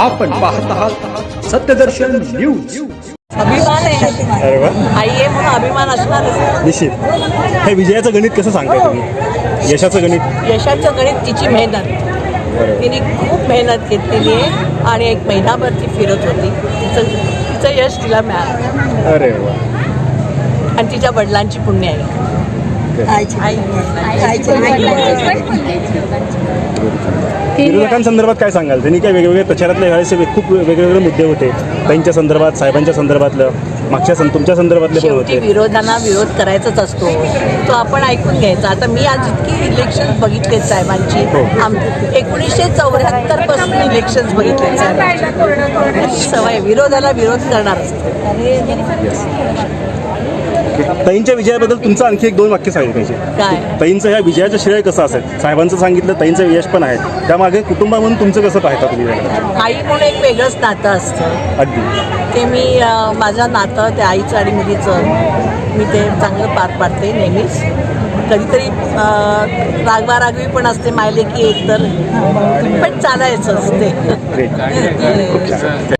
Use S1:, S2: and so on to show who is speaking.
S1: आपण पाहत आहात सत्यदर्शन न्यूज.
S2: अभिमान आहे
S3: अरे वा.
S2: आई आहे म्हणून अभिमान असणारच
S3: निश्चित. हे विजयाचं गणित कसं सांगताय तुम्ही? यशाचं गणित?
S2: यशाचं गणित तिची मेहनत. तिने खूप मेहनत घेतलेली आहे आणि एक महिनाभर ती फिरत होती. तिचं तिचं यश तिला मिळालं.
S3: अरे वा.
S2: आणि तिच्या वडिलांची पुण्य आहे. आई
S3: विरोधकांसंदर्भात काय सांगाल? त्यांनी काय वेगवेगळे प्रचारातले ह्यावेळेस खूप वेगवेगळे मुद्दे होते. त्यांच्या संदर्भात साहेबांच्या संदर्भातलं मागच्या सं तुमच्या संदर्भातले पण
S2: शेवटी
S3: होते.
S2: विरोधांना विरोध करायचाच असतो. तो आपण ऐकून घ्यायचा. आता मी आज इतकी इलेक्शन बघितलेत साहेबांची.
S3: हो.
S2: आम एकोणीसशे चौऱ्याहत्तरपासून इलेक्शन साहेबांची. सवय विरोधाला विरोध करणार असतो.
S3: ताईंच्या विजयाबद्दल तुमचं आणखी एक दोन वाक्य सांगितलं पाहिजे. ताईंचं ह्या विजयाचं श्रेय कसं असेल? साहेबांचं सांगितलं ताईंचं यश पण आहे. त्यामागे कुटुंबा म्हणून तुमचं कसं पाहता तुम्ही?
S2: आई म्हणून एक वेगळंच नातं असतं.
S3: अगदी.
S2: ते मी माझं नातं त्या आईचं आणि मुलीचं मी ते चांगलं पार पाडते नेहमीच. कधीतरी अ, रागवारागवी पण असते मायले की एक तर. पण चालायचं असते